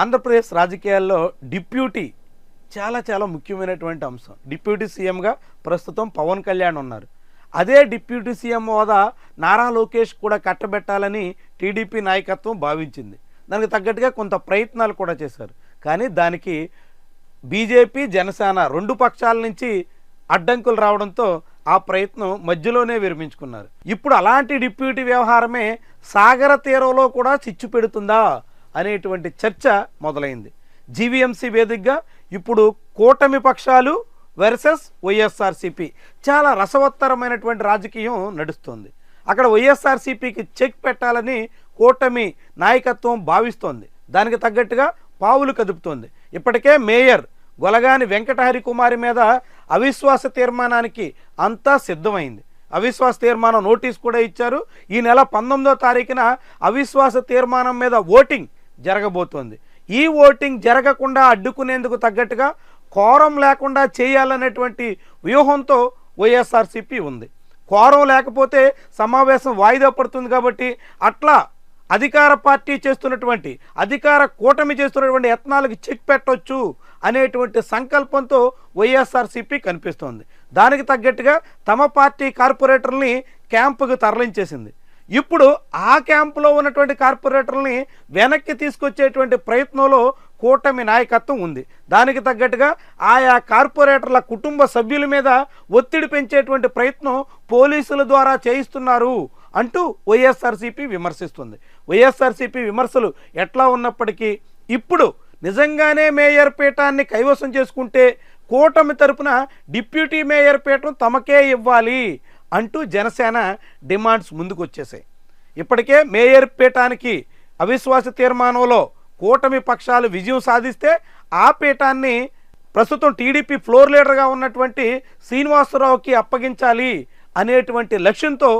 ఆంధ్రప్రదేశ్ రాజకీయాల్లో డిప్యూటీ చాలా చాలా ముఖ్యమైనటువంటి అంశం. డిప్యూటీ సీఎంగా ప్రస్తుతం పవన్ కళ్యాణ్ ఉన్నారు. అదే డిప్యూటీ సీఎం హోదా నారా లోకేష్ కూడా కట్టబెట్టాలని టీడీపీ నాయకత్వం భావించింది. దానికి తగ్గట్టుగా కొంత ప్రయత్నాలు కూడా చేశారు. కానీ దానికి బీజేపీ జనసేన రెండు పక్షాల నుంచి అడ్డంకులు రావడంతో ఆ ప్రయత్నం మధ్యలోనే విరమించుకున్నారు. ఇప్పుడు అలాంటి డిప్యూటీ వ్యవహారమే సాగర తీరంలో కూడా చిచ్చు పెడుతుందా? అనేటువంటి చర్చ మొదలైంది. జీవీఎంసీ వేదికగా ఇప్పుడు కూటమి పక్షాలు వర్సెస్ వైఎస్ఆర్సీపీ. చాలా రసవత్తరమైనటువంటి రాజకీయం నడుస్తుంది. అక్కడ వైఎస్ఆర్సీపీకి చెక్ పెట్టాలని కూటమి నాయకత్వం భావిస్తోంది. దానికి తగ్గట్టుగా పావులు కదుపుతోంది. ఇప్పటికే మేయర్ గొలగాని వెంకటహరి కుమారి మీద అవిశ్వాస తీర్మానానికి అంతా సిద్ధమైంది. అవిశ్వాస తీర్మానం నోటీస్ కూడా ఇచ్చారు. ఈ నెల పంతొమ్మిదో తారీఖున అవిశ్వాస తీర్మానం మీద ఓటింగ్ జరగబోతోంది. ఈ ఓటింగ్ జరగకుండా అడ్డుకునేందుకు తగ్గట్టుగా కోరం లేకుండా చేయాలనేటువంటి వ్యూహంతో వైఎస్ఆర్సీపీ ఉంది. కోరం లేకపోతే సమావేశం వాయిదా పడుతుంది కాబట్టి అట్లా అధికార పార్టీ చేస్తున్నటువంటి అధికార కూటమి చేస్తున్నటువంటి యత్నాలకు చెక్ పెట్టవచ్చు అనేటువంటి సంకల్పంతో వైఎస్ఆర్సీపీ కనిపిస్తోంది. దానికి తగ్గట్టుగా తమ పార్టీ కార్పొరేటర్ని క్యాంపుకు తరలించేసింది. ఇప్పుడు ఆ క్యాంపులో ఉన్నటువంటి కార్పొరేటర్ని వెనక్కి తీసుకొచ్చేటువంటి ప్రయత్నంలో కూటమి నాయకత్వం ఉంది. దానికి తగ్గట్టుగా ఆయా కార్పొరేటర్ల కుటుంబ సభ్యుల మీద ఒత్తిడి పెంచేటువంటి ప్రయత్నం పోలీసుల ద్వారా చేయిస్తున్నారు అంటూ వైఎస్ఆర్సీపీ విమర్శిస్తుంది. వైఎస్ఆర్సీపీ విమర్శలు ఎట్లా ఉన్నప్పటికీ ఇప్పుడు నిజంగానే మేయర్ పీఠాన్ని కైవసం చేసుకుంటే కూటమి తరపున డిప్యూటీ మేయర్ పీఠం తమకే ఇవ్వాలి. అంటూ జనసేన డిమాండ్స్ ముందుకు వచ్చేసాయి ఇప్పటికే మేయర్ పీఠానికి అవిశ్వాస తీర్మానంలో కూటమి పక్షాలు విజయం సాధిస్తే ఆ పీఠాన్ని ప్రస్తుతం టీడీపీ ఫ్లోర్ లీడర్గా ఉన్నటువంటి శ్రీనివాసరావుకి అప్పగించాలి అనేటువంటి లక్ష్యంతో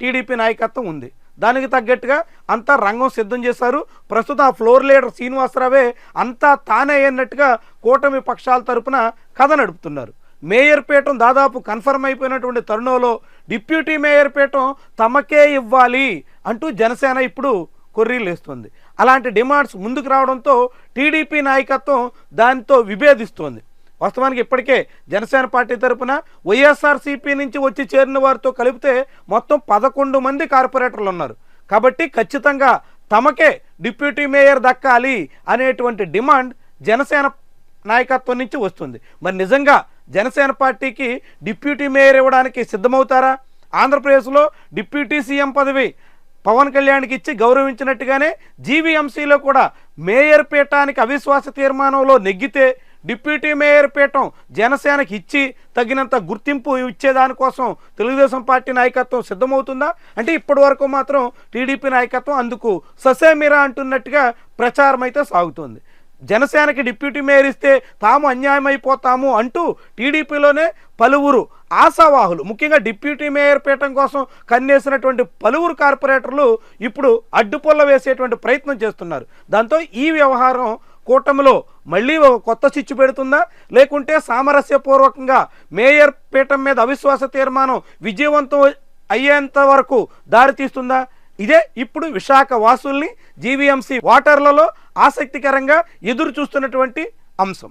టీడీపీ నాయకత్వం ఉంది. దానికి తగ్గట్టుగా అంతా రంగం సిద్ధం చేశారు. ప్రస్తుతం ఆ ఫ్లోర్ లీడర్ శ్రీనివాసరావే అంతా తానే అన్నట్టుగా కూటమి పక్షాల తరపున కథ నడుపుతున్నారు. మేయర్ పీఠం దాదాపు కన్ఫర్మ్ అయిపోయినటువంటి తరుణంలో డిప్యూటీ మేయర్ పీఠం తమకే ఇవ్వాలి అంటూ జనసేన ఇప్పుడు కొర్రీలేస్తుంది. అలాంటి డిమాండ్స్ ముందుకు రావడంతో టీడీపీ నాయకత్వం దానితో విభేదిస్తోంది. వాస్తవానికి ఇప్పటికే జనసేన పార్టీ తరపున వైఎస్ఆర్సీపీ నుంచి వచ్చి చేరిన వారితో కలిపితే మొత్తం పదకొండు మంది కార్పొరేటర్లు ఉన్నారు కాబట్టి ఖచ్చితంగా తమకే డిప్యూటీ మేయర్ దక్కాలి అనేటువంటి డిమాండ్ జనసేన నాయకత్వం నుంచి వస్తుంది. మరి నిజంగా జనసేన పార్టీకి డిప్యూటీ మేయర్ ఇవ్వడానికి సిద్ధమవుతారా? ఆంధ్రప్రదేశ్లో డిప్యూటీ సీఎం పదవి పవన్ కళ్యాణ్కి ఇచ్చి గౌరవించినట్టుగానే జీవీఎంసీలో కూడా మేయర్ పీఠానికి అవిశ్వాస తీర్మానంలో నెగ్గితే డిప్యూటీ మేయర్ పీఠం జనసేనకి ఇచ్చి తగినంత గుర్తింపు ఇచ్చేదానికోసం తెలుగుదేశం పార్టీ నాయకత్వం సిద్ధమవుతుందా? అంటే ఇప్పటి వరకు మాత్రం టీడీపీ నాయకత్వం అందుకు ససేమిరా అంటున్నట్టుగా ప్రచారం అయితే సాగుతుంది. జనసేనకి డిప్యూటీ మేయర్ ఇస్తే తాము అన్యాయం అయిపోతాము అంటూ టీడీపీలోనే పలువురు ఆశావాహులు. ముఖ్యంగా డిప్యూటీ మేయర్ పీఠం కోసం కన్నేసినటువంటి పలువురు కార్పొరేటర్లు ఇప్పుడు అడ్డుపొల్ల వేసేటువంటి ప్రయత్నం చేస్తున్నారు. దాంతో ఈ వ్యవహారం కూటమిలో మళ్ళీ ఒక కొత్త చిచ్చు పెడుతుందా? లేకుంటే సామరస్యపూర్వకంగా మేయర్ పీఠం మీద అవిశ్వాస తీర్మానం విజయవంతం అయ్యేంత వరకు దారితీస్తుందా ఇదే ఇప్పుడు విశాఖ వాసుల్ని జీవీఎంసీ వాటర్లలో ఆసక్తికరంగా ఎదురు చూస్తున్నటువంటి అంశం.